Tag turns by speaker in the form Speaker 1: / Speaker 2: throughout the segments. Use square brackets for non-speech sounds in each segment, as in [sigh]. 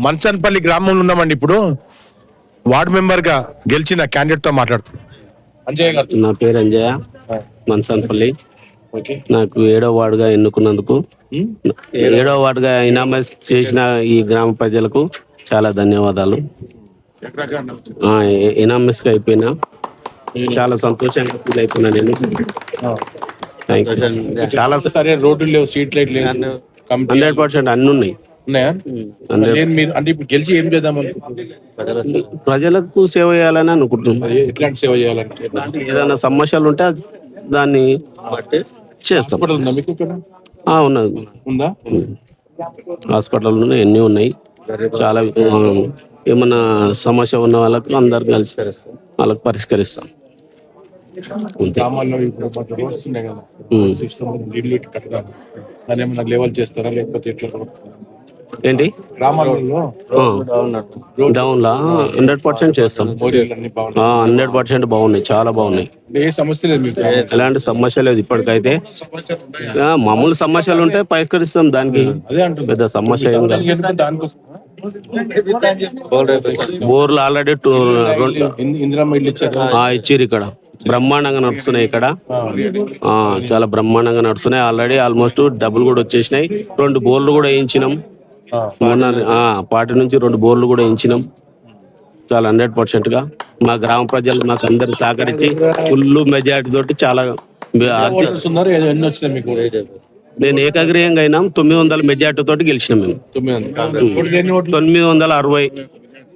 Speaker 1: మన్సన్పల్లి గ్రామంలో ఉన్నామండి ఇప్పుడు. వార్డు మెంబర్గా గెలిచిన క్యాండిడేట్తో మాట్లాడుతున్నాం అంజయ్ గారు.
Speaker 2: నా పేరు అంజయ్య. మన్సాన్పల్లి.
Speaker 1: ఓకే.
Speaker 2: నాకు ఏడో వార్డుగా ఎన్నుకున్నందుకు. ఏడో వార్డుగా ఇనామస్ చేసిన ఈ గ్రామ ప్రజలకు చాలా ధన్యవాదాలు. ఆ, ఇ- ఇనామస్గా అయిపోయినా చాలా సంతోషంగా ఫీల్ అవుతున్నా నేను. థ్యాంక్ యూ చాలా
Speaker 1: సరే రోడ్లు లేవు స్ట్రీట్ లైట్ లేవు కమిటీ
Speaker 2: హండ్రెడ్ పర్సెంట్ అన్ని ఉన్నాయి.
Speaker 1: ఉన్నాయా? నేను మీరు అంటే ఇప్పుడు గెలిచి ఏం చేద్దాం
Speaker 2: ప్రజలకు సేవ చేయాలని అనుకుంటున్నాం.
Speaker 1: ఎట్లాంటి సేవ చేయాలంటే
Speaker 2: ఏదైనా సమస్యలు ఉంటే దాన్ని చేస్తాం.
Speaker 1: ఉందా మీకు
Speaker 2: ఉన్నది.
Speaker 1: ఉందా?
Speaker 2: హాస్పిటల్ ఎన్ని ఉన్నాయి? చాలా ఏమన్నా సమస్య ఉన్న వాళ్ళకు అందరు కలిసి వాళ్ళకి పరిష్కరిస్తాం. అంతే.
Speaker 1: గ్రామాల్లో ఇప్పుడు మాకు రోడ్స్ ఉన్నాయి కదా.
Speaker 2: ఉమ్.
Speaker 1: సిస్టమ్ ఇల్లు ఇటు కట్టడానికి దాన్ని ఏమన్నా లెవెల్ చేస్తారా? లేకపోతే ఎట్లా?
Speaker 2: ఏంటి?
Speaker 1: గ్రామాలలో
Speaker 2: డౌన్ లా హండ్రెడ్ పర్సెంట్ చేస్తాం. హండ్రెడ్ పర్సెంట్ బాగున్నాయి చాలా బాగున్నాయి. ఎలాంటి సమస్య లేదు ఇప్పటికైతే. ఆ, మామూలు సమస్యలు ఉంటే పరిష్కరిస్తాం దానికి. పెద్ద సమస్య ఏం కాదు. బోర్లు ఆల్రెడీ
Speaker 1: ఇచ్చారు.
Speaker 2: ఇక్కడ. బ్రహ్మాండంగా నడుస్తున్నాయి ఇక్కడ. చాలా బ్రహ్మాండంగా నడుస్తున్నాయి. ఆల్రెడీ ఆల్మోస్ట్ డబ్బులు కూడా వచ్చేసినాయి. రెండు బోర్లు కూడా వేయించినాం. మొన్న ఆ, పార్టీ నుంచి రెండు బోర్లు కూడా వేయించినాం చాలా హండ్రెడ్ పర్సెంట్గా. మా గ్రామ ప్రజలు మాకు అందరు సహకరించి ఫుల్ మెజారిటీ తోటి చాలా నేను ఏకగ్రీయంగా అయినాం. తొమ్మిది వందల మెజార్టీ తోటి గెలిచినాం మేము.
Speaker 1: తొమ్మిది వందలు.
Speaker 2: అరవై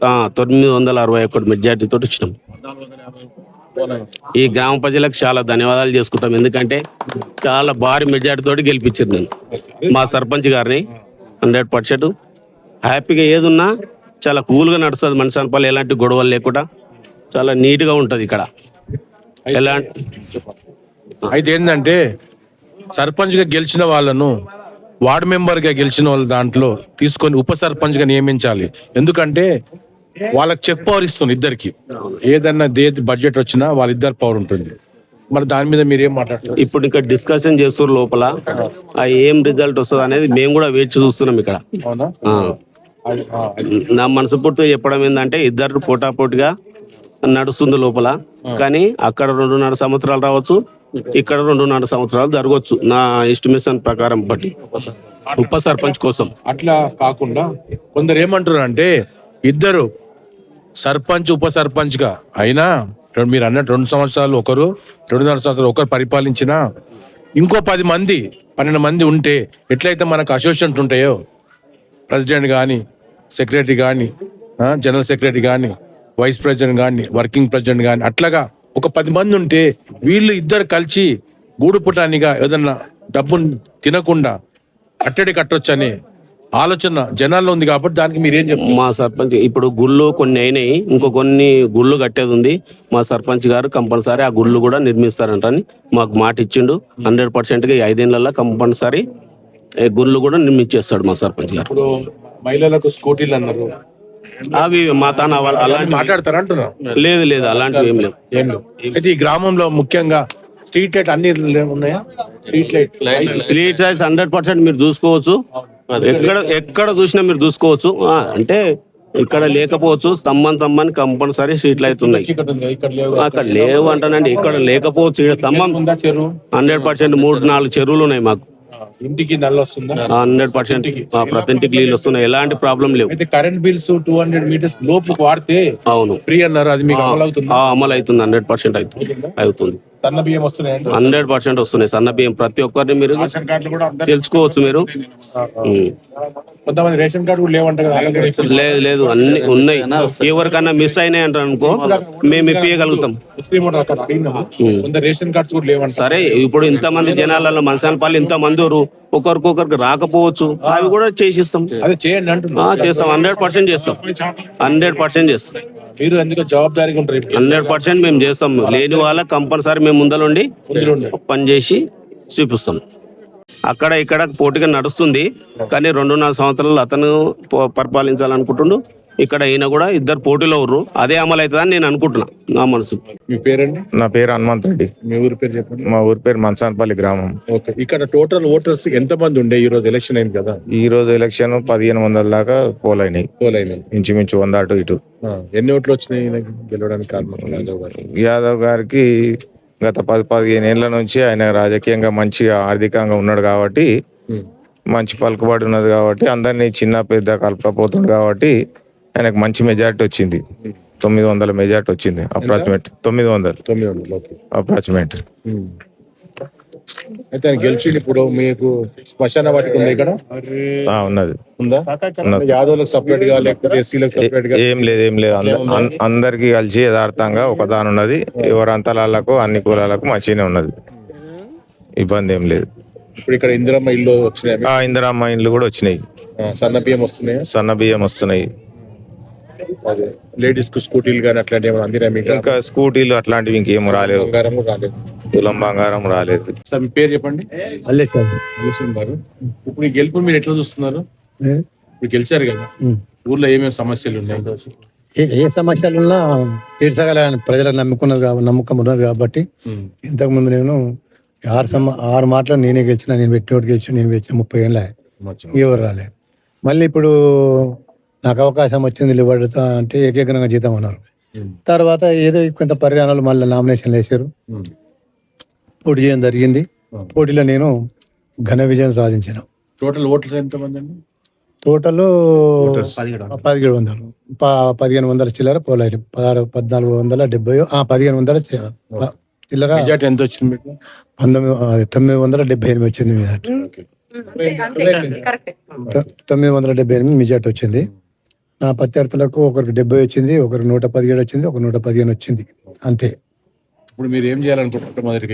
Speaker 2: ఆ, తొమ్మిది వందల అరవై ఒకటి మెజార్టీ తోటి వచ్చినాం. ఈ గ్రామ ప్రజలకు చాలా ధన్యవాదాలు చేసుకుంటాం. ఎందుకంటే చాలా భారీ మెజార్టీ తోటి గెలిపించారు నేను మా సర్పంచ్ గారిని. Hundred percent. హ్యాపీగా ఏది ఉన్నా చాలా కూల్గా నడుస్తుంది మనిషి ఎలాంటి గొడవలు లేకుండా. చాలా నీట్గా ఉంటుంది ఇక్కడ. ఎలాంటి
Speaker 1: అయితే ఏంటంటే సర్పంచ్గా గెలిచిన వాళ్ళను వార్డు మెంబర్గా గెలిచిన వాళ్ళ దాంట్లో తీసుకొని ఉప సర్పంచ్గా నియమించాలి. ఎందుకంటే వాళ్ళకి చెక్ పవర్ ఇస్తుంది ఇద్దరికి. ఏదన్నా దే బడ్జెట్ వచ్చినా వాళ్ళిద్దరు పవర్ ఉంటుంది. మరి దాని మీద మీరు ఏం మాట్లాడుతున్నారు?
Speaker 2: ఇప్పుడు ఇక్కడ డిస్కషన్ చేస్తున్నారు లోపల. ఆ ఏం రిజల్ట్ వస్తుంది అనేది మేము కూడా వేచి చూస్తున్నాం ఇక్కడ.
Speaker 1: అవునా?
Speaker 2: ఆ. నా మనసు పూర్తిగా చెప్పడం ఏంటంటే ఇద్దరు పోటాపోటీగా నడుస్తుంది లోపల. కానీ అక్కడ రెండున్నర సంవత్సరాలు రావచ్చు ఇక్కడ రెండున్నర సంవత్సరాలు జరగవచ్చు నా ఎస్టిమేషన్ ప్రకారం బట్టి. ఉప సర్పంచ్ కోసం.
Speaker 1: అట్లా కాకుండా కొందరు ఏమంటున్నారు అంటే ఇద్దరు సర్పంచ్ ఉప సర్పంచ్గా అయినా రెండు- మీరు అన్నట్టు రెండు సంవత్సరాలు ఒకరు రెండున్నర సంవత్సరాలు ఒకరు పరిపాలించినా ఇంకో పది మంది పన్నెండు మంది ఉంటే ఎట్లయితే మనకు అసోసియేషన్స్ ఉంటాయో ప్రెసిడెంట్ కానీ సెక్రటరీ కానీ జనరల్ సెక్రటరీ కానీ వైస్ ప్రెసిడెంట్ కానీ వర్కింగ్ ప్రెసిడెంట్ కానీ అట్లాగా ఒక పది మంది ఉంటే వీళ్ళు ఇద్దరు కలిసి గూడు పుటానిగా ఏదన్నా డబ్బును తినకుండా అట్టడి కట్టొచ్చని ఆలోచన జనాల్లో ఉంది కాబట్టి దానికి మీరేం చెప్తారు
Speaker 2: మా సర్పంచ్ ఇప్పుడు గుళ్ళు కొన్ని అయినాయి. ఇంకో కొన్ని గుళ్ళు కట్టేది ఉంది. మా సర్పంచ్ గారు కంపల్సరీ ఆ గుళ్ళు కూడా నిర్మిస్తారంటని మాకు మాట ఇచ్చిండు. హండ్రెడ్ పర్సెంట్గా ఐదేళ్ళలో కంపల్సరీ గుళ్ళు కూడా నిర్మించేస్తాడు మా సర్పంచ్ గారు.
Speaker 1: ఇప్పుడు మహిళలకు స్కూటీలు అన్నారు.
Speaker 2: అవి మా తాన అలాంటి
Speaker 1: మాట్లాడతారా అంటున్నా
Speaker 2: లేదు లేదు అలాంటివి ఏం లేవు.
Speaker 1: ఏం లేవు. అయితే ఈ గ్రామంలో ముఖ్యంగా స్ట్రీట్ లైట్ అన్ని ఉన్నాయా? Street light.
Speaker 2: Street lights hundred percent మీరు చూసుకోవచ్చు. ఎక్కడ ఎక్కడ చూసినా మీరు చూసుకోవచ్చు. అంటే ఇక్కడ లేకపోవచ్చు స్తంభం స్తంభాన్ని కంపల్సరీ స్ట్రీట్ లైట్ ఉన్నాయి. అక్కడ లేవు అంటానండి. ఇక్కడ లేకపోవచ్చు ఇక్కడ స్తంభం హండ్రెడ్ పర్సెంట్ మూడు నాలుగు చెరువులు ఉన్నాయి మాకు.
Speaker 1: ఇంటికి నల్ల వస్తుందా?
Speaker 2: Hundred percent. ప్రతి ఇంటికి నీళ్ళు వస్తున్నాయి. ఎలాంటి ప్రాబ్లం లేవు.
Speaker 1: అయితే current bills two hundred metres లోపు వాడితే
Speaker 2: అవును.
Speaker 1: ఫ్రీ అన్నారు అది మీకు అమలు అవుతుంది
Speaker 2: ఆ, అమలు అవుతుంది హండ్రెడ్ పర్సెంట్ అవుతుంది? అవుతుంది.
Speaker 1: సన్న బియ్యం వస్తున్నాయండి
Speaker 2: హండ్రెడ్ పర్సెంట్ వస్తున్నాయి సన్న బియ్యం ప్రతి ఒక్కరిని మీరు తెలుసుకోవచ్చు మీరు.
Speaker 1: కొంతమంది రేషన్ కార్డు కూడా లేవంట
Speaker 2: లేదు లేదు అన్ని ఉన్నాయి. ఎవరికన్నా మిస్ అయినాయి అంటారు అనుకో మేము ఇప్పించగలుగుతాం
Speaker 1: రేషన్ కార్డ్స్ కూడా లేవంట
Speaker 2: సరే ఇప్పుడు ఇంతమంది జనాలలో మనసానపల్లి ఇంతమంది ఉన్నారు. ఒకరికొకరికి రాకపోవచ్చు. అవి కూడా చేసిస్తాం.
Speaker 1: అదే చేయండి
Speaker 2: చేస్తాం. హండ్రెడ్ పర్సెంట్ చేస్తాం. హండ్రెడ్ పర్సెంట్ చేస్తాం.
Speaker 1: మీరు ఎందుకు జవాబుదారీగా ఉంటారు
Speaker 2: హండ్రెడ్ పర్సెంట్ మేము చేస్తాం. లేని వాళ్ళకి కంపల్సరీ మేము ముందలుండి పని చేసి చూపిస్తాం. అక్కడ ఇక్కడ పోటీగా నడుస్తుంది. కానీ రెండున్నర సంవత్సరాలు అతను పరిపాలించాలనుకుంటుండు. ఇక్కడ ఈయన కూడా ఇద్దరు పోటీలో ఉర్రు. అదే అమలు అవుతుందని నేను అనుకుంటున్నా. నా మనసు.
Speaker 1: మీ పేరండి?
Speaker 3: నా పేరు హనుమంత్ రెడ్డి.
Speaker 1: మీ ఊరి పేరు చెప్పండి.
Speaker 3: మా ఊరి పేరు మన్సాన్పల్లి గ్రామం.
Speaker 1: ఓకే. ఇక్కడ టోటల్ ఓటర్స్ ఎంత మంది ఉండే? ఈ రోజు ఎలక్షన్ అయింది కదా.
Speaker 3: ఈ రోజు ఎలక్షన్ పదిహేను వందల దాకా పోలైనాయి.
Speaker 1: పోలైనాయి.
Speaker 3: ఇంచుమించు వంద అటు ఇటు.
Speaker 1: ఎన్ని ఓట్లు వచ్చినాయి గెలవడానికి కారణం యాదవ్ గారు
Speaker 3: యాదవ్ గారికి గత పది పదిహేను ఏళ్ళ నుంచి ఆయన రాజకీయంగా మంచిగా ఆర్థికంగా ఉన్నాడు కాబట్టి. మంచి పలుకుబడి ఉన్నది కాబట్టి అందరినీ చిన్న పెద్ద కలపకపోతుంది కాబట్టి ఆయనకు మంచి మెజార్టీ వచ్చింది. తొమ్మిది వందల మెజార్టీ వచ్చింది అప్రాక్సిమేట్ తొమ్మిది వందలు.
Speaker 1: తొమ్మిది వందలు ఓకే.
Speaker 3: అప్రాక్సిమేట్.
Speaker 1: అయితే ఆయన గెలిచిండు ఇప్పుడు మీకు శ్మశాన వాటికి ఉంది ఇక్కడ?
Speaker 3: ఉన్నది.
Speaker 1: ఉందా?
Speaker 3: ఉన్నది.
Speaker 1: యాదవ్లకు సపరేట్గా లేకపోతే ఎస్సీలకు సపరేట్గా?
Speaker 3: ఏం లేదు ఏం లేదు. అంద- అన్- అందరికీ కలిసి యథార్థంగా ఒక దాని ఉన్నది ఎవరంతలాలకు అన్ని కులాలకు మంచిగానే ఉన్నది. ఇబ్బంది ఏం లేదు.
Speaker 1: ఇప్పుడు ఇక్కడ ఇందిరమ్మ ఇల్లు వచ్చినాయి?
Speaker 3: ఆ ఇందిరామ్మ ఇండ్లు కూడా వచ్చినాయి.
Speaker 1: సన్న బియ్యం వస్తున్నాయి?
Speaker 3: సన్న బియ్యం వస్తున్నాయి.
Speaker 1: లేడీస్కు స్కూటీలు కానీ అట్లాంటి ఏమైనా అందినా మీకు
Speaker 3: ఇంకా స్కూటీలు అట్లాంటివి ఇంకేం రాలేదు.
Speaker 1: బంగారం కూడా రాలేదు.
Speaker 3: తులం బంగారం రాలేదు.
Speaker 1: సార్ మీ పేరు చెప్పండి? మల్లేశ్వరం గారు ఇప్పుడు ఈ గెలుపు మీరు ఎట్లా చూస్తున్నారు? మీరు గెలిచారు కదా. ఊర్లో ఏమేమి సమస్యలు ఉన్నాయి?
Speaker 4: ఏ ఏ సమస్యలున్నా తీర్చగలని ప్రజలకు నమ్ముకున్నది కాబట్టి నమ్మకం ఉన్నది కాబట్టి. ఇంతకుముందు నేను ఆరు సమ ఆరు మాటలు నేనే గెలిచిన నేను పెట్టినోటి గెలిచిన నేను గెలిచిన ముప్పై ఏళ్ళ. ఎవరు రాలే. మళ్ళీ ఇప్పుడు నాకు అవకాశం వచ్చింది ఇవ్వడుతా అంటే ఏకీకరంగా జీతం అన్నారు. తర్వాత ఏదో కొంత పరిణామాలు మళ్ళీ నామినేషన్లు వేసారు
Speaker 1: ఉమ్.
Speaker 4: పోటీ చేయడం జరిగింది. పోటీలో నేను ఘన విజయం సాధించిన.
Speaker 1: టోటల్ ఓట్లు ఎంత మంది అండి?
Speaker 4: టోటల్ పదిహేడు వందలు. ప- పదిహేను వందల చిల్లర పోలైట్ పదహారు పద్నాలుగు వందల డెబ్బై ఆ, పదిహేను వందల చిల్లర
Speaker 1: ఎంత వచ్చింది మీకు?
Speaker 4: పంతొమ్మిది తొమ్మిది వందల డెబ్బై ఎనిమిది వచ్చింది మెజార్టీ. తొమ్మిది వందల డెబ్బై ఎనిమిది మెజార్టీ వచ్చింది. నా ప్రత్యర్థులకు ఒకరికి డెబ్బై వచ్చింది ఒకరికి నూట పదిహేడు వచ్చింది ఒక నూట పదిహేను వచ్చింది. అంతే.
Speaker 1: ఇప్పుడు మీరు ఏం చేయాలనుకుంటున్నారు?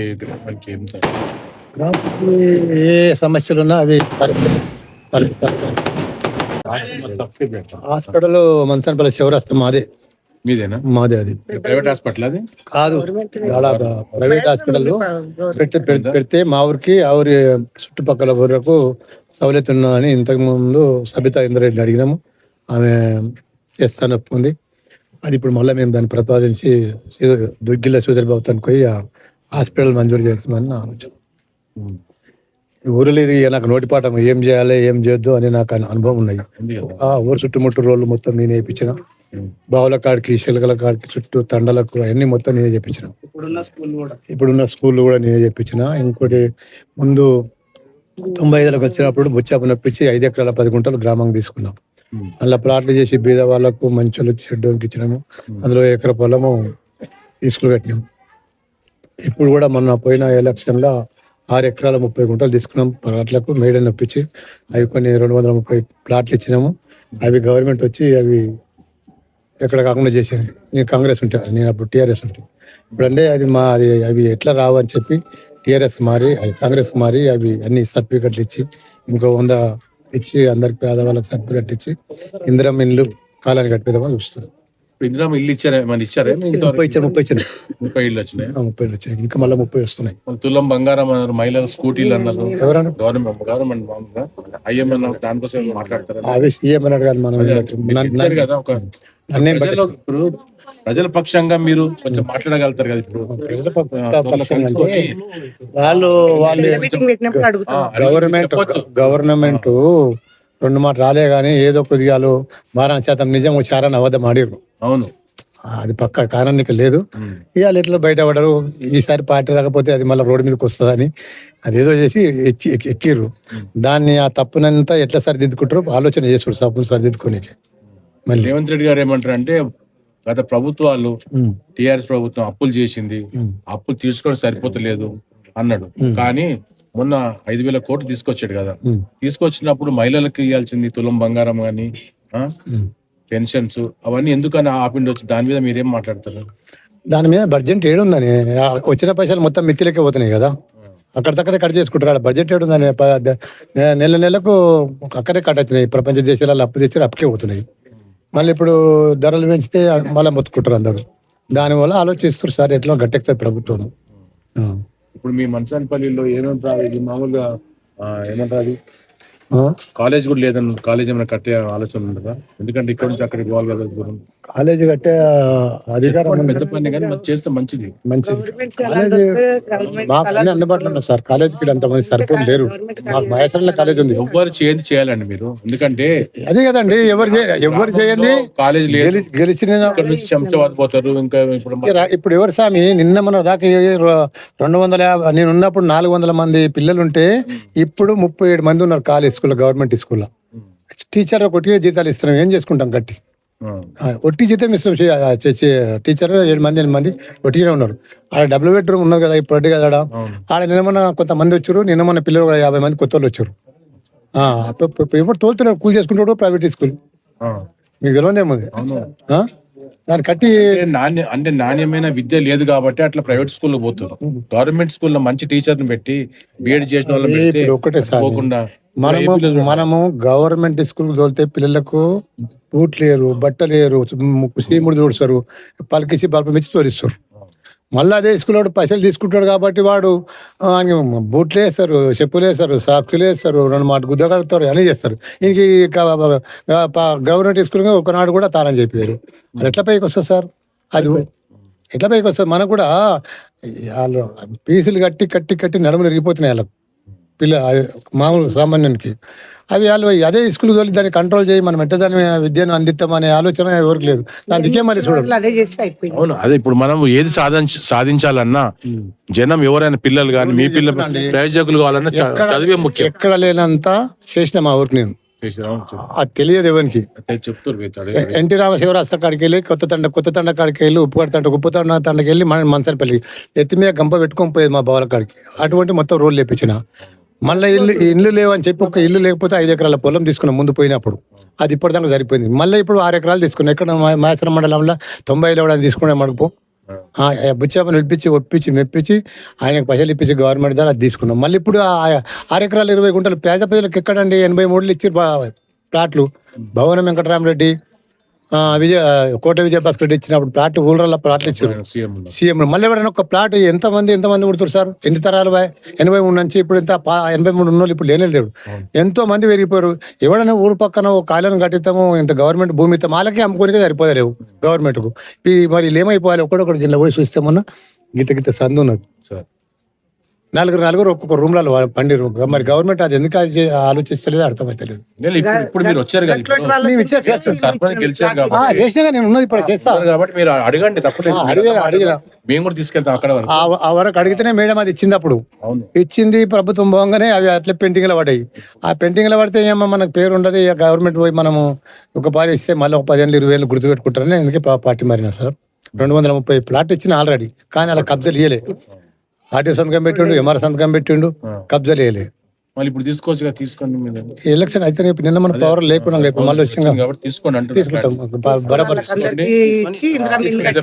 Speaker 1: ఏం
Speaker 4: సమస్యలు ఉన్నా అవి హాస్పిటల్ మనసనపల్లి శివరాస్తం మాదే.
Speaker 1: మీదేనా?
Speaker 4: మాదే అది.
Speaker 1: ప్రైవేట్ హాస్పిటల్ అది?
Speaker 4: కాదు. Private hospital. పెట్టి పెడి- పెడితే మా ఊరికి ఆ ఊరి చుట్టుపక్కల ఊరికి సౌలత్ ఉన్నదని ఇంతకు ముందు సబితా ఇంద్రెడ్డిని అడిగినాము. ఆమె చేస్తాను ఒప్పుకుంది అది ఇప్పుడు మళ్ళీ మేము దాన్ని ప్రతిపాదించి దుగ్గిల్ల సుధీర్ బాబుతానికి పోయి ఆ హాస్పిటల్ మంజూరు చేస్తామని నా ఆలోచన ఈ ఊరిలో ఇది నాకు నోటిపాఠం ఏం చేయాలి ఏం చేయొద్దు అని నాకు అను- అనుభవం ఉన్నాయి. ఆ ఊరు చుట్టుముట్టు రోడ్లు మొత్తం నేనే వేయించిన బావుల కాడికి శిలకల కాడికి చుట్టూ తండలకు అన్ని మొత్తం నేనే చెప్పించిన ఇప్పుడున్న స్కూల్ కూడా. నేనే చెప్పించిన ఇంకోటి ముందు తొంభై ఐదులకు వచ్చినప్పుడు బుచ్చాపు నప్పించి ఐదు ఎకరాల పది గుంటలు గ్రామం తీసుకున్నాం. అలా ప్లాట్లు చేసి బీద వాళ్ళకు మంచోళ్ళకి చెడ్డోళ్ళకి ఇచ్చినాము. అందులో ఎకర పొలము తీసుకుని పెట్టినాము ఇప్పుడు కూడా మొన్న పోయిన ఎలక్షన్లో ఆరు ఎకరాల ముప్పై గుంటలు తీసుకున్నాం. ప్లాట్లకు మేడని నప్పించి అవి కొన్ని రెండు వందల ముప్పై ప్లాట్లు ఇచ్చినాము. అవి గవర్నమెంట్ వచ్చి అవి ఎక్కడ కాకుండా చేసింది. నేను కాంగ్రెస్ ఉంటా నేను అప్పుడు టీఆర్ఎస్ ఉంటాను ఇప్పుడు అంటే అది మా అది అవి ఎట్లా రావు అని చెప్పి టీఆర్ఎస్ మారి కాంగ్రెస్ మారి అవి అన్ని సర్టిఫికెట్లు ఇచ్చి ఇంకో వంద ఇచ్చి అందరికి పేదవాళ్ళకి సర్టిఫికెట్ ఇచ్చి ఇందిరం ఇల్లు కాలాన్ని కట్టిద్దామని చూస్తున్నాం.
Speaker 1: ఇప్పుడు ఇందిరా ఇల్లు ఇచ్చారా? మన ఇచ్చారా?
Speaker 4: ముప్పై ఇచ్చారు ముప్పై ఇచ్చారు.
Speaker 1: ముప్పై ఇల్లు వచ్చినాయి?
Speaker 4: ముప్పై వచ్చాయి. ఇంకా మళ్ళీ ముప్పై వస్తున్నాయి.
Speaker 1: తులం బంగారం అన్నారు మహిళల స్కూటీలు అన్నారు.
Speaker 4: ఎవరన్నా
Speaker 1: గవర్నమెంట్ గవర్నమెంట్ మామూలుగా ఐఎంఎన్ దానికోసం మాట్లాడతారు?
Speaker 4: అవి సీఎం అన్నాడు కానీ మనం
Speaker 1: కదా ఒక ఇప్పుడు ప్రజల పక్షంగా మీరు కొంచెం మాట్లాడగలుగుతారు కదా ఇప్పుడు?
Speaker 4: వాళ్ళు వాళ్ళు గవర్నమెంట్. గవర్నమెంట్ రెండు మాట రాలే కానీ ఏదో కొద్దిగా వారాణ శాతం నిజం వచ్చారని అబద్ధం ఆడిర్రు.
Speaker 1: అవును.
Speaker 4: అది పక్క కారణానికి లేదు. ఇవాళ ఎట్లా బయట పడరు ఈసారి పార్టీ రాకపోతే అది మళ్ళీ రోడ్డు మీదకి వస్తుందని అదేదో చేసి ఎక్కి ఎక్కి- ఎక్కిర్రు. దాన్ని ఆ తప్పునంతా ఎట్లా సరిదిద్దుకుంటారో ఆలోచన చేసుడు తప్పును సరిదిద్దుకోనికి. మళ్ళీ
Speaker 1: రేవంత్ రెడ్డి గారు ఏమంటారు అంటే గత ప్రభుత్వాలు టిఆర్ఎస్ ప్రభుత్వం అప్పులు చేసింది. అప్పులు తీసుకొని సరిపోతలేదు అన్నాడు. కానీ మొన్న ఐదు వేల కోట్లు తీసుకొచ్చాడు కదా. తీసుకొచ్చినప్పుడు మహిళలకు ఇవ్వాల్సింది తులం బంగారం కానీ. పెన్షన్స్ అవన్నీ ఎందుకని ఆపిండి వచ్చి? దాని మీద మీరేం మాట్లాడతారు
Speaker 4: దాని మీద బడ్జెట్ ఏడుందని. వచ్చిన పైసలు మొత్తం మిత్తిలకే పోతున్నాయి కదా. అక్కడ తక్కడే కట్ చేసుకుంటారు బడ్జెట్ ఏడుందని ప- ద- నె- నెల నెలకు అక్కడే కట్ అవుతున్నాయి. ప్రపంచ దేశాలలో అప్పు తెచ్చి అప్పుకే పోతున్నాయి. మళ్ళీ ఇప్పుడు ధరలు పెంచితే మళ్ళీ మొత్తుకుంటారు అందరూ. దానివల్ల ఆలోచిస్తారు సార్ ఎట్లా గట్టెక్కుతాయి ప్రభుత్వం.
Speaker 1: ఇప్పుడు మీ మనసానిపల్లిలో ఏమేమి ప్రా- ఇది మామూలుగా ఏమంటారు అది? కాలేజ్ కూడా లేదని కాలేజ్ ఏమైనా కట్టే ఆలోచన ఉంటుందా? ఎందుకంటే ఇక్కడ నుంచి అక్కడికి పోవాలి కదా దూరం
Speaker 4: కాలేజీ కట్టే అధికారం.
Speaker 1: పెద్ద పని కానీ చేస్తే మంచిది.
Speaker 4: మంచిది. కాలేజీ మాకు అన్ని అందుబాటులో ఉన్నాయి సార్. కాలేజీకి అంతమంది సరిపోని లేరు. మాకు మహేశ్వరంలో కాలేజ్ ఉంది.
Speaker 1: ఎవ్వరు చేయండి చేయాలండి మీరు. ఎందుకంటే
Speaker 4: అదే కదండి ఎవరు ఎవరు చేయండి
Speaker 1: కాలేజ్
Speaker 4: గెలిచిన
Speaker 1: చెంచవాది పోతారు ఇంకా ఇప్పుడు
Speaker 4: ఇప్పుడు ఎవరు స్వామి నిన్న మన దాకా రెండు వందల యాభై నేను ఉన్నప్పుడు నాలుగు వందల మంది పిల్లలు ఉంటే ఇప్పుడు ముప్పై ఏడు మంది ఉన్నారు కాలేజ్ స్కూల్లో గవర్నమెంట్ స్కూల్లో. టీచర్ ఒకటి జీతాలు ఇస్తున్నాం. ఏం చేసుకుంటాం గట్టి? ఒట్టి జీతం ఇస్తాం చే- ఆ, చే- చే- టీచర్ ఏడు మంది ఎనిమిది మంది ఒట్టిగానే ఉన్నారు. ఆడ డబుల్ బెడ్రూమ్ ఉన్నది కదా ఇప్పుడు ఒట్టి కదా ఆడ. నిన్న కొంతమంది వచ్చారు నిన్న మొన్న పిల్లలు కూడా యాభై మంది కొత్త వాళ్ళు వచ్చారు ఎవరు తోలుతున్నారు? కూల్ చేసుకుంటాడు ప్రైవేట్ స్కూల్
Speaker 1: ఆ.
Speaker 4: మీకు తెలియదేమో దాన్ని కట్టి
Speaker 1: అంటే నాణ్య అంటే నాణ్యమైన విద్య లేదు కాబట్టి అట్లా ప్రైవేట్ స్కూల్లో పోతారు గవర్నమెంట్ స్కూల్లో మంచి టీచర్ని పెట్టి బీఎడ్ చేసిన
Speaker 4: ఇప్పుడు ఒకటే సార్.
Speaker 1: పోకుండా
Speaker 4: మనము మనము గవర్నమెంట్ స్కూల్ తోలితే పిల్లలకు బూట్ లేరు బట్టలు లేరు సీముడు చూడుస్తారు పలికిసి బల్పం ఇచ్చి తోలిస్తారు. మళ్ళీ అదే స్కూల్ వాడు పైసలు తీసుకుంటాడు కాబట్టి వాడు బూట్లు వేస్తారు చెప్పులు వేస్తారు సాక్సులు వేస్తారు రెండు మాట గుద్ద కడతారు అన్నీ చేస్తారు. ఇంక గవర్నమెంట్ స్కూల్ ఒకనాడు కూడా తాళం చెప్పారు ఎట్లా పైకి వస్తుంది సార్? అది ఎట్లా? పైకి వస్తుంది? మనకు కూడా వాళ్ళు పీసులు కట్టి కట్టి కట్టి నడుములు ఇరిగిపోతున్నాయి వాళ్ళకు. పిల్ల మామూలు సామాన్యానికి. అవి వాళ్ళు అదే స్కూల్ తోలి దాన్ని కంట్రోల్ చేయి మనం ఎట్ట దాని విద్యను అందిస్తామనే ఆలోచన ఎవరికి లేదు. అందుకే
Speaker 5: అదే చేస్తే అయిపోయింది.
Speaker 1: అవును అదే ఇప్పుడు మనం ఏది సాధించ సాధించాలన్నా జనం ఎవరైనా పిల్లలు కానీ మీ పిల్లలు ప్రయోజకులు కావాలన్నా చదివే ముఖ్యం.
Speaker 4: ఎక్కడ లేనంత చేసిన మా ఊరికి నేను. అది తెలియదు ఎవరికి. ఎన్టీ రామశివరాస్త కాడికి వెళ్ళి కొత్త తండ కొత్త తండ కాడికి వెళ్ళి ఉప్పు తండ ఉప్పు తండ తండకి వెళ్ళి మన మనసరిపల్లి ఎత్తి మీద గంప పెట్టుకొని పోయేది మా బావల కాడికి. అటువంటి మొత్తం రోడ్లు లేపించిన మళ్ళీ ఇల్లు ఇల్లు లేవని చెప్పి ఒక ఇల్లు లేకపోతే ఐదు ఎకరాల పొలం తీసుకున్నాం ముందు పోయినప్పుడు. అది ఇప్పటిదాకా సరిపోయింది. మళ్ళీ ఇప్పుడు ఆరు ఎకరాలు తీసుకున్నాం. ఎక్కడ మాయసరం మండలంలో తొంభై ఐదు తీసుకునే మడుపు ఆ, బుచ్చాపని ఇప్పించి ఒప్పించి మెప్పించి ఆయనకు పైసలు ఇప్పించి గవర్నమెంట్ ద్వారా అది తీసుకున్నాం. మళ్ళీ ఇప్పుడు ఆ ఆరు ఎకరాలు ఇరవై గుంటలు. పేద ప్రజలకు ఎక్కడండి? ఎనభై మూడులు ఇచ్చి ప్లాట్లు. భవనం వెంకటరామరెడ్డి విజయ కోట విజయభాస్కర్ రెడ్డి ఇచ్చినప్పుడు ప్లాట్ ఊళ్ళ ప్లాట్లు ఇచ్చారు.
Speaker 1: సీఎం
Speaker 4: మళ్ళీ ఎవరైనా ఒక ప్లాట్ ఎంతమంది ఎంతమంది కొడుతారు సార్? ఎన్ని తరాలు బాయ్? ఎనభై మూడు నుంచి ఇప్పుడు ఇంత ఎనభై మూడు ఉన్నోళ్ళు ఇప్పుడు లేనే లేడు ఎంతో మంది పెరిగిపోయారు. ఎవరైనా ఊరు పక్కన ఒక కాయలను కట్టిస్తాము ఇంత గవర్నమెంట్ భూమి ఇస్తాం వాళ్ళకే అమ్ముకోనికే సరిపోదలేవు గవర్నమెంట్కు. ఈ మరి ఏమైపోవాలి? ఒకడొకటి జిల్లా పోయి చూస్తే మొన్న గీత గీత సందు ఉన్నది.
Speaker 1: సార్.
Speaker 4: నలుగురు నలుగురు ఒక్కొక్క రూమ్లలో పండిరు మరి గవర్నమెంట్ అది ఎందుకు ఆలోచిస్తలేదు అర్థమైతలేదు.
Speaker 1: లేదు, ఇప్పుడు మీరు వచ్చారు
Speaker 4: ఆ,
Speaker 1: కాబట్టి.
Speaker 4: చేసినాగా నేను ఉన్నది ఇప్పుడు చేస్తా.
Speaker 1: కాబట్టి మీరు అడగండి తప్పలేదు.
Speaker 4: ఆ, అడిగిరా, అడిగిరా.
Speaker 1: మేము కూడా తీసుకెళ్తాం అక్కడ వరకు.
Speaker 4: ఆ ఆ వరకు అడిగితేనే మేడం అది ఇచ్చింది అప్పుడు
Speaker 1: అవును.
Speaker 4: ఇచ్చింది ప్రభుత్వం పోగానే అవి అట్లా పెంటింగ్లో పడ్డాయి. ఆ పెంటింగ్లో పడితే ఏమో మనకు పేరు ఉండదు ఇక గవర్నమెంట్ పోయి మనము ఒక పారి ఇస్తే మళ్ళీ ఒక పదిహేను ఇరవై వేలు గుర్తుపెట్టుకుంటారని అందుకే పార్టీ మారినా సార్. రెండు వందల ముప్పై ప్లాట్ ఇచ్చిన ఆల్రెడీ కానీ అలా కబ్జాలు ఇయ్యలే. ఆర్టీఓ సంతకం పెట్టిండు ఎంఆర్ సంతకం పెట్టిండు కబ్జాలు ఇయ్యలే
Speaker 1: మళ్ళీ ఇప్పుడు తీసుకోవచ్చు తీసుకోండి
Speaker 4: ఎలక్షన్ అయితే ఇప్పుడు నిన్న మన పవర్ లేకుండా ఇప్పుడు మళ్ళీ
Speaker 1: కాబట్టి తీసుకోండి
Speaker 4: తీసుకుంటాం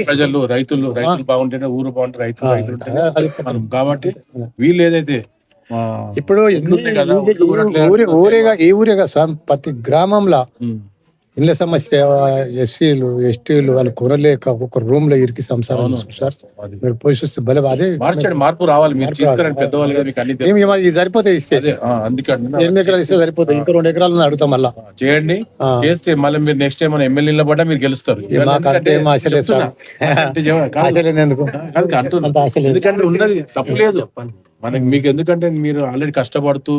Speaker 1: ప్రజలు రైతులు రైతులు బాగుంటేనే ఊరు బాగుంటే రైతులు రైతులు ఉంటేనే
Speaker 4: అది
Speaker 1: మనం కాబట్టి వీళ్ళు ఏదైతే
Speaker 4: ఇప్పుడు ఊరేగా ఈ ఊరేగా సార్? ప్రతి గ్రామంలో ఇళ్ళ సమస్య ఎస్సీలు ఎస్టీలు వాళ్ళు కొనలేక ఒక రూమ్లో ఇరికి సంసారం సార్.
Speaker 1: అది.
Speaker 4: మీరు పోయి చూస్తే భలే అదే
Speaker 1: మార్చండి మార్పు రావాలి. మీరు
Speaker 4: సరిపోతే ఇస్తే. ఎనిమిది ఎకరాలు ఇస్తే సరిపోతాయి ఇంకా రెండు ఎకరాలు అడుగుతాం మళ్ళా.
Speaker 1: చేయండి. చేస్తే మళ్ళీ మీరు నెక్స్ట్ టైం మన ఎమ్మెల్యే నిలబడ్డా మీరు గెలుస్తారు.
Speaker 4: మాకు అంతే ఏం ఆశ లేదు సార్.
Speaker 1: అంటే జవ- [laughs] కాదు.
Speaker 4: ఆశ లేదు ఎందుకు?
Speaker 1: కాదు అంటున్నా.
Speaker 4: అంత ఆశ లేదు.
Speaker 1: ఎందుకంటే ఉన్నది తప్పు లేదు. మనకి మీకు ఎందుకంటే మీరు ఆల్రెడీ కష్టపడుతూ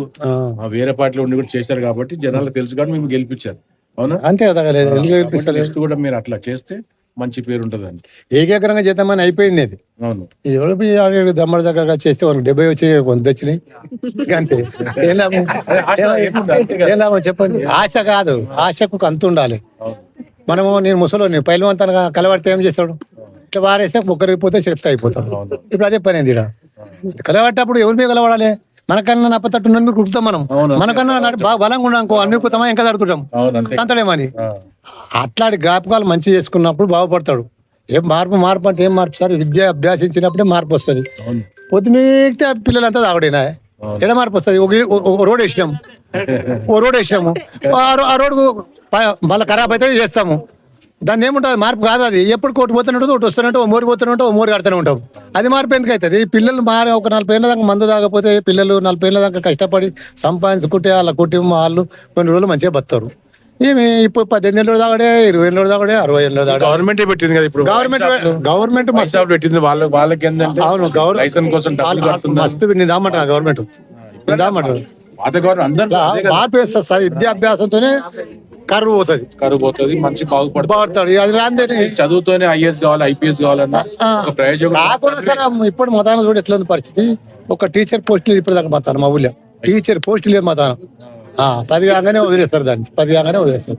Speaker 1: వేరే పార్టీలో ఉండి కూడా చేశారు కాబట్టి జనాలకు తెలుసు కాబట్టి మేము గెలిపించారు అవునా?
Speaker 4: అంతే కదా ఎందుకు
Speaker 1: నెక్స్ట్ కూడా మీరు అట్లా చేస్తే మంచి పేరు ఉంటుందని
Speaker 4: ఏకీకరంగా చేద్దామని అయిపోయింది అది.
Speaker 1: అవును.
Speaker 4: ఎవరు దమ్మడి దగ్గర చేస్తే వాళ్ళకి డెబ్బై వచ్చి కొంత వచ్చినాయి అంతే. ఏం లాభం. ఏం లాభం? చెప్పండి? ఆశ కాదు. ఆశకు అంత ఉండాలి. మనము నేను ముసలోని పైలవంతనగా కలబడితే ఏం చేస్తాడు? ఇట్లా వారేస్తే ముగ్గురిపోతే చెప్తే అయిపోతారు ఇప్పుడు అదే పని ఈడ కలబట్టేటప్పుడు ఎవరి మీద కలబడాలి మనకన్నా నప్పతట్టు ఉన్న మీరు కుడుతాం మనం. మనకన్నా బాగా బలంగా ఉన్నాం అనుకో అన్ని కుతామా ఇంకా తడుతుంటాం తంతడేమని అట్లాంటి జ్ఞాపకాలు మంచి చేసుకున్నప్పుడు బాగుపడతాడు. ఏం మార్పు మార్పు అంటే ఏం మార్పు సార్? విద్య అభ్యాసించినప్పుడే మార్పు వస్తుంది.
Speaker 1: అవును.
Speaker 4: పొద్దుమీకితే పిల్లలంతా తాగడేనా? ఎడ మార్పు వస్తుంది? ఒక రోడ్ వేసినాం. ఓ రోడ్ వేసినాము. ఆ రో- ఆ రోడ్ మళ్ళీ ఖరాబ్ అయితే చేస్తాము. దాన్ని ఏముంటుంది? మార్పు కాదు అది. ఎప్పుడు కోటి పోతున్నట్టు ఒకటి వస్తున్నట్టు ఓ మోరి పోతున్నట్టు ఓ మోరి కడుతూనే ఉంటాం అది మార్పు ఎందుకు అవుతుంది? పిల్లలు మారి ఒక నలభై ఏళ్ళ దాకా మందు తాగకపోతే పిల్లలు నలభై ఏళ్ళ దాకా కష్టపడి సంపాదించుకుంటే వాళ్ళ కుటుంబం వాళ్ళు కొన్ని రోజులు మంచిగా బతారు ఏమి? ఇప్పుడు పద్దెనిమిది ఏళ్ళు తాగడే ఇరవై ఏళ్ళు తాగడే అరవై ఏళ్ళు తాగడే
Speaker 1: గవర్నమెంట్ పెట్టింది కదా ఇప్పుడు?
Speaker 4: గవర్నమెంట్ గవర్నమెంట్
Speaker 1: పెట్టింది. వాళ్ళ వాళ్ళకి ఏంటంటే
Speaker 4: అవును గవర్నమెంట్
Speaker 1: కోసం
Speaker 4: మస్తు నిదామంటారు గవర్నమెంట్. నిదామంటారు
Speaker 1: పాత గవర్నమెంట్ అందరూ
Speaker 4: మార్పు వేస్తారు విద్యాభ్యాసంతోనే కరువు పోతుంది.
Speaker 1: కరువు పోతుంది మంచి బాగుపడుతుంది.
Speaker 4: బాగుతాడు అది రాందేనే
Speaker 1: చదువుతోనే ఐఏఎస్ కావాలి ఐపీఎస్ కావాలన్నా ఒక ప్రయోజనం
Speaker 4: కాకుండా సార్ ఇప్పుడు మతానం చూడు ఎట్లా ఉంది పరిస్థితి? ఒక టీచర్ పోస్ట్ లేదు ఇప్పుడు దాకా మతానం మా ఊళ్ళో. టీచర్ పోస్ట్ లేదు మతానం ఆ, పది కాగానే వదిలేస్తారు దాన్ని. పది కాగానే వదిలేస్తారు.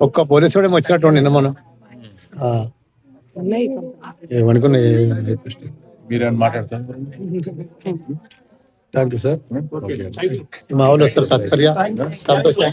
Speaker 4: ఒక్క పోలీసు కూడా వచ్చినట్టు నిన్న మనం ఏమనుకున్నా
Speaker 1: మీరేమన్నా మాట్లాడతారు
Speaker 4: థ్యాంక్ యూ సార్ మా వస్తారు తత్పర్య సంతోషం.